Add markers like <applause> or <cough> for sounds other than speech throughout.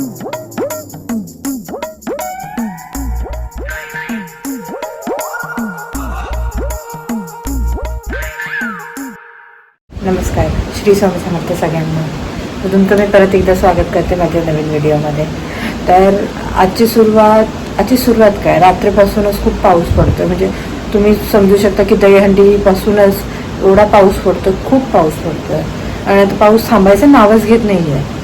नमस्कार श्री स्वामी समर्थ सगळ्यांना. तुमचं मी परत एकदा स्वागत करते माझ्या नवीन व्हिडिओमध्ये. तर आजची सुरुवात आजची सुरुवात काय? रात्रीपासूनच खूप पाऊस पडतो म्हणजे तुम्ही समजू शकता की दहीहंडीपासूनच एवढा पाऊस पडतो खूप पाऊस पडतो आणि आता पाऊस थांबायचं नावच घेत नाही आहे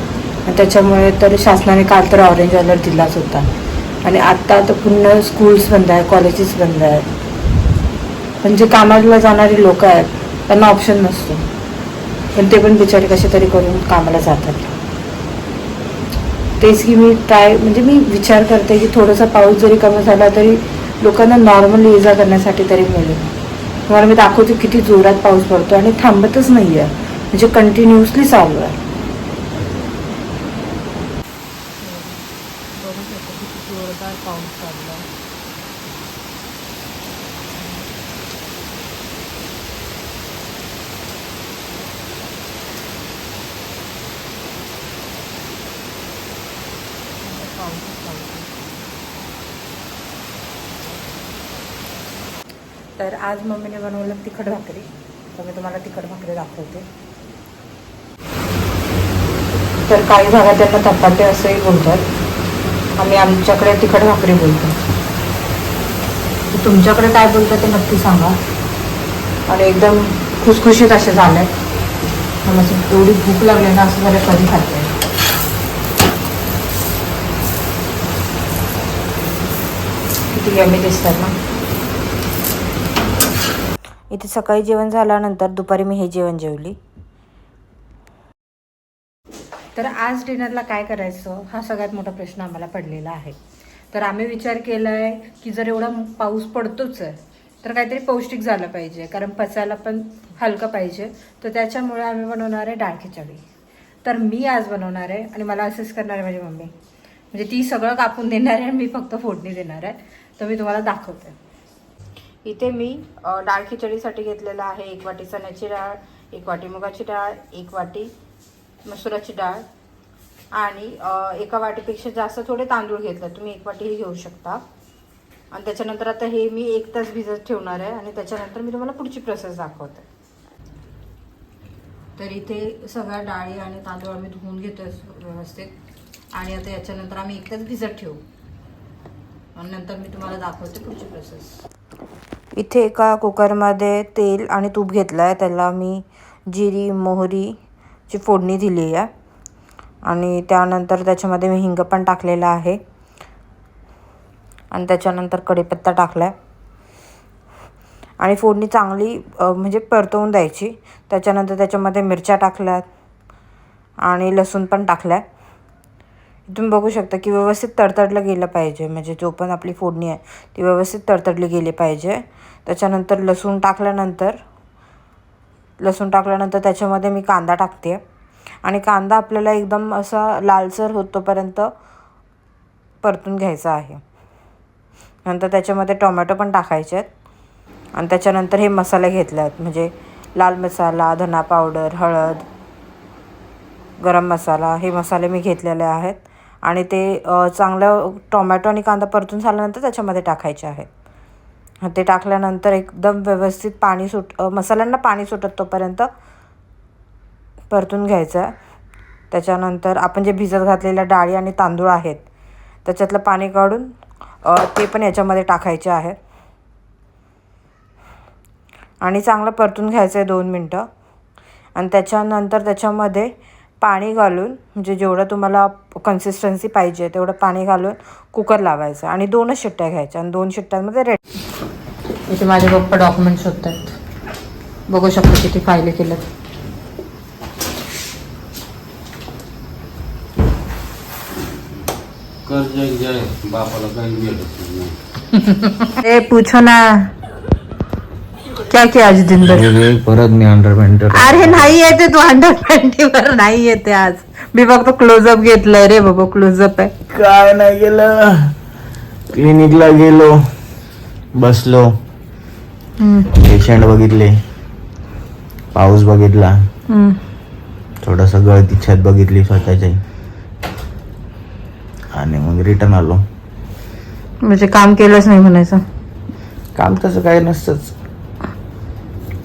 त्याच्यामुळे तर शासनाने काल तर ऑरेंज अलर्ट दिलाच होता. आणि आत्ता तर पूर्ण स्कूल्स बंद आहे कॉलेजेस बंद आहेत. पण जे कामाला जाणारी लोक आहेत त्यांना ऑप्शन नसतो. पण ते पण बिचारे कसे तरी करून कामाला जातात. तेच की मी ट्राय म्हणजे मी विचार करते की थोडासा पाऊस जरी कमी झाला तरी लोकांना नॉर्मल ये जा करण्यासाठी तरी मिळेल. तुम्हाला मी दाखवते किती जोरात पाऊस पडतो आणि थांबतच नाही आहे म्हणजे कंटिन्युअसली चालू आहे जोरदार पाऊस चालू आहे तर आज मम्मीने बनवलं तिखट भाकरी. तर मी तुम्हाला तिखट भाकरी दाखवते. तर काही भागात त्यांना धपाटे असंही बोलतात. आम्ही आमच्याकडे तिखट भाकरी बोलतो. तुमच्याकडे काय बोलतात ते नक्की सांगा. आणि एकदम खुसखुशीत असे झाले म्हणजे एवढी भूक लागली ना असं झालं कधी खाते किती यमी दिसतात ना. इथे सकाळी जेवण झाल्यानंतर दुपारी मी हे जेवण जेवली. तर आज डिनरला काय करायचं हा सगळ्यात मोठा प्रश्न आम्हाला पडलेला आहे. तर आम्ही विचार केला आहे की जर एवढा पाऊस पडतोच आहे तर काहीतरी पौष्टिक झालं पाहिजे कारण पचायला पण हलकं पाहिजे. तर त्याच्यामुळे आम्ही बनवणार आहे डाळ खिचडी. तर मी आज बनवणार आहे आणि मला असेच करणार आहे माझी मम्मी. म्हणजे ती सगळं कापून देणार आहे आणि मी फक्त फोडणी देणार आहे. तर मी तुम्हाला दाखवते. इथे मी डाळ खिचडीसाठी घेतलेलं आहे. एक वाटी चण्याची डाळ एक वाटी मुगाची डाळ एक वाटी मसुराची डाळ आणि एका वाटीपेक्षा जास्त थोडे तांदूळ घेतले. तुम्ही एक वाटीही घेऊ शकता. आणि त्याच्यानंतर आता हे मी एक तास भिजत ठेवणार आहे आणि त्याच्यानंतर मी तुम्हाला पुढची प्रोसेस दाखवते. तर इथे सगळ्या डाळी आणि तांदूळ आम्ही धुवून घेतो व्यवस्थित. आणि आता याच्यानंतर आम्ही एक तास भिजत ठेवू. आणि नंतर मी तुम्हाला दाखवते पुढची प्रोसेस इथे एका कुकरमध्ये तेल आणि तूप घेतलं आहे त्याला मी जिरी मोहरीची फोडणी दिली आहे. आणि त्यानंतर त्याच्यामध्ये मी हिंग पण टाकलेला आहे. आणि त्याच्यानंतर कढीपत्ता टाकला आहे आणि फोडणी चांगली म्हणजे परतवून द्यायची. त्याच्यानंतर त्याच्यामध्ये मिरच्या टाकल्यात. आणि लसूण पण टाकला आहे तुम्ही बघू शकता की व्यवस्थित तडतडलं गेलं पाहिजे. म्हणजे जो पण आपली फोडणी आहे ती व्यवस्थित तडतडली गेली पाहिजे. त्याच्यानंतर लसूण टाकल्यानंतर लसूण टाकल्यानंतर त्याच्यामध्ये मी कांदा टाकते. आणि कांदा आपल्याला एकदम असा लालसर होतोपर्यंत परतून घ्यायचा आहे. नंतर त्याच्यामध्ये टोमॅटो पण टाकायचे आहेत. आणि त्याच्यानंतर हे मसाले घेतले आहेत. म्हणजे लाल मसाला धना पावडर हळद गरम मसाला हे मसाले मी घेतलेले आहेत. आणि ते चांगलं टोमॅटो आणि कांदा परतून झाल्यानंतर त्याच्यामध्ये टाकायचे आहेत. ते टाकल्यानंतर एकदम व्यवस्थित पाणी सुट मसाल्यांना पाणी सुटत तोपर्यंत परतून घ्यायचं. आहे त्याच्यानंतर आपण जे भिजत घातलेल्या डाळी आणि तांदूळ आहेत त्याच्यातलं पाणी काढून ते पण याच्यामध्ये टाकायचे आहेत. आणि चांगलं परतून घ्यायचं आहे दोन मिनटं. आणि त्याच्यानंतर त्याच्यामध्ये पाणी घालून म्हणजे जेवढं तुम्हाला कन्सिस्टन्सी पाहिजे तेवढं पाणी घालून कुकर लावायचं आणि दोनच शिट्ट्या घ्यायच्या आणि दोन शिट्ट्यांमध्ये रेडी इथे माझे पप्पा डॉक्युमेंट्स शोधत आहेत बघू शकतो किती फायले केलेत कर्ज जाय बापाला काही भेटत. नाही <laughs> ए पूछो ना. क्या किया आज दिन भर? अरे परत मी अंडर पेंटर अरे नाही येते तू अंडर वर नाही येते आज. मी फक्त क्लोजअप घेतलंय रे बाबा क्लोजअप आहे. काय नाही गेलं. क्लिनिकला गेलो बसलो. पेशंट बघितले. पाऊस बघितला. थोडस गळती छत बघितली स्वतःची. आणि मग रिटर्न आलो. म्हणजे काम केलंच नाही म्हणायचं. काम तसं काही नसतंच.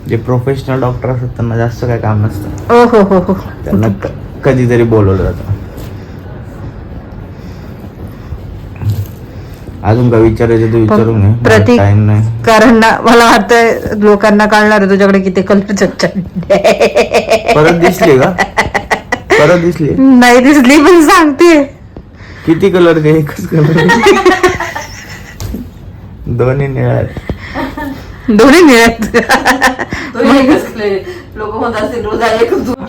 जे प्रोफेशनल डॉक्टर असतात त्यांना जास्त काही काम नसतं. ओ हो हो हो. त्यांना क- कधीतरी बोलवलं जातं. अजून काय विचारायचं ते घे. प्रतीक- टाइम नाही. कारण ना मला वाटतं लोकांना कळणार आहे तुझ्याकडे किती चड्डे परत दिसले का? परत दिसले? नाही दिसली पण सांगते. किती कलर एकच कलर दोन्ही आहेत. दोन्ही मिळत.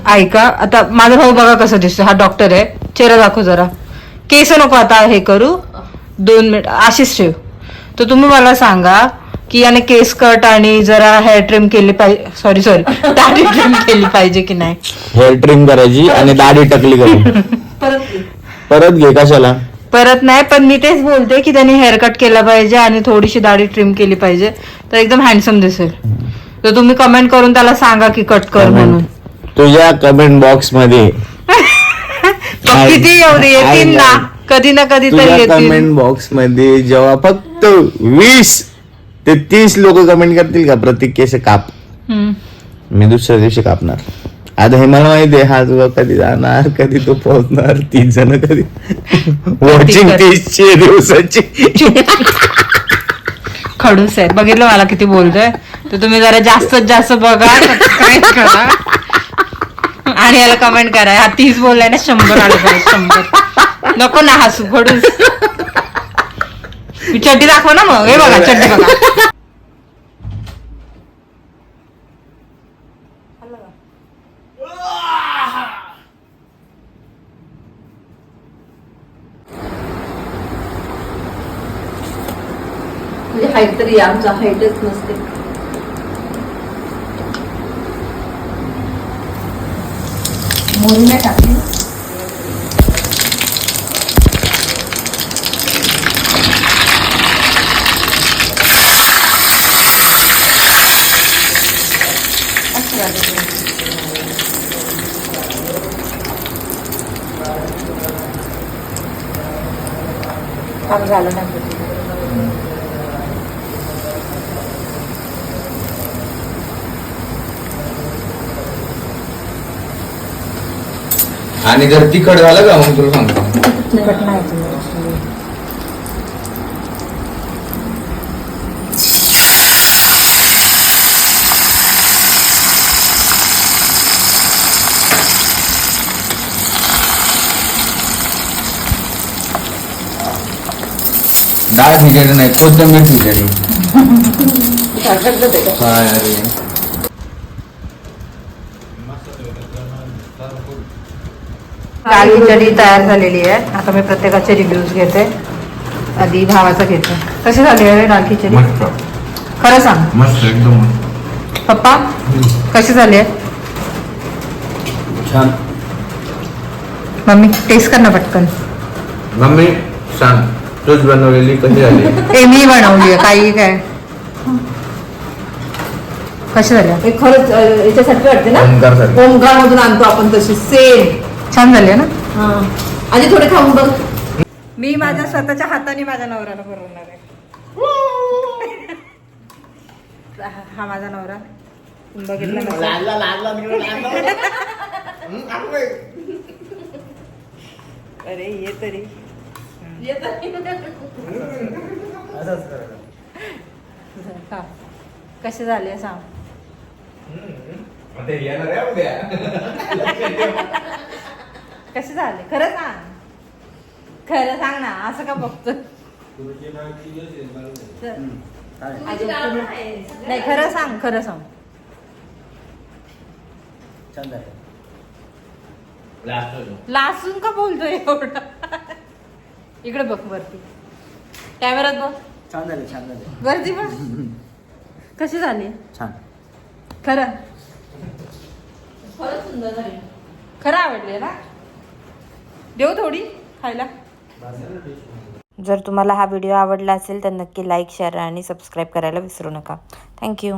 ऐका आता माझा भाऊ बघा कसं दिसतो हा डॉक्टर आहे. चेहरा दाखव जरा. केस नको आता हे करू. दोन मिनिट. अशीच ठेव. तर तुम्ही मला सांगा की याने केस कट आणि जरा हेअर ट्रिम केली पाहिजे सॉरी सॉरी दाढी ट्रिम केली पाहिजे की नाही? हेअर ट्रिम करायची आणि दाढी टकली करू परत घे कशाला? परत नाही पण मी तेच बोलते की त्यांनी हेअर कट केला पाहिजे आणि थोडीशी दाढी ट्रिम केली पाहिजे. तर एकदम हँडसम दिसेल. तर तुम्ही कमेंट करून त्याला सांगा की कट कर म्हणून. तुझ्या कमेंट बॉक्समध्ये. <laughs> किती एवढे येतील ना? कधी ना कधी तरी येतील. कमेंट बॉक्समध्ये जेव्हा फक्त वीस ते तीस लोक कमेंट करतील का? प्रत्येक केस काप. मी दुसऱ्या दिवशी कापणार. आता हे मला माहिती आहे हा तुझा कधी जाणार कधी तो पोहोचणार तीस जण कधी वॉचिंग तीसशे दिवसाची खडूस आहे बघितलं मला किती बोलतोय तर तुम्ही जरा जास्तीत जास्त बघा सबस्क्राईब करा आणि याला कमेंट करा हा तीस बोललाय ना शंभर आले पाहिजे शंभर नको ना हसू खडूस चड्डी दाखव ना मग हे बघा चड्डी बघा कधी आमचा हाईटच नसते. मोरी नाही टाकली काम झालं नाही. आणि जर तिखट झालं का मग तुला सांगतो. तिखट नाही डाळ खिचडी. नाही कोथिंबीर? काय अरे? काळी खिचडी तयार झालेली आहे. आता मी प्रत्येकाचे रिव्ह्यूज घेते. आधी भावाचा घेते. कशी झाली आहे डाळ खिचडी मस्त. खरं सांग. मस्त एकदम पप्पा कशी झाली आहे? छान. मम्मी टेस्ट कर ना पटकन. मम्मी सांग. तूच बनवलेली कशी झाली? हे मी बनवली आहे काही काय. कशी झाली आहे? हे खरंच अ, याच्यासाठी वाटते ना? ओंकार सारखी. ओंकार मधून आणतो आपण तशी सेम छान झाली आहे ना? हा. आधी थोडे खाऊन बघ. मी माझ्या स्वतःच्या हाताने माझ्या नवऱ्याला बनवणार आहे. <laughs> हा- माझा नवरा. तुम्ही बघितला. <laughs> अरे ये तरी. हा. कसे झाले सांग. <laughs> कसे झाले? खरं सांग. खरं सांग ना असं का बघतो नाही खरं सांग खरं सांग. लासून का बोलतोय एवढं? इकडे बघ वरती. कॅमेरात बघ. छान झाले छान झाले. वरती बघ. कशी झाली? छान. खरं. खरंच सुंदर झाली. खरं आवडले ना? देऊ थोडी खायला. जर तुम्हाला हा व्हिडिओ आवडला असेल तर नक्की लाईक शेअर आणि सबस्क्राईब करायला विसरू नका. थँक्यू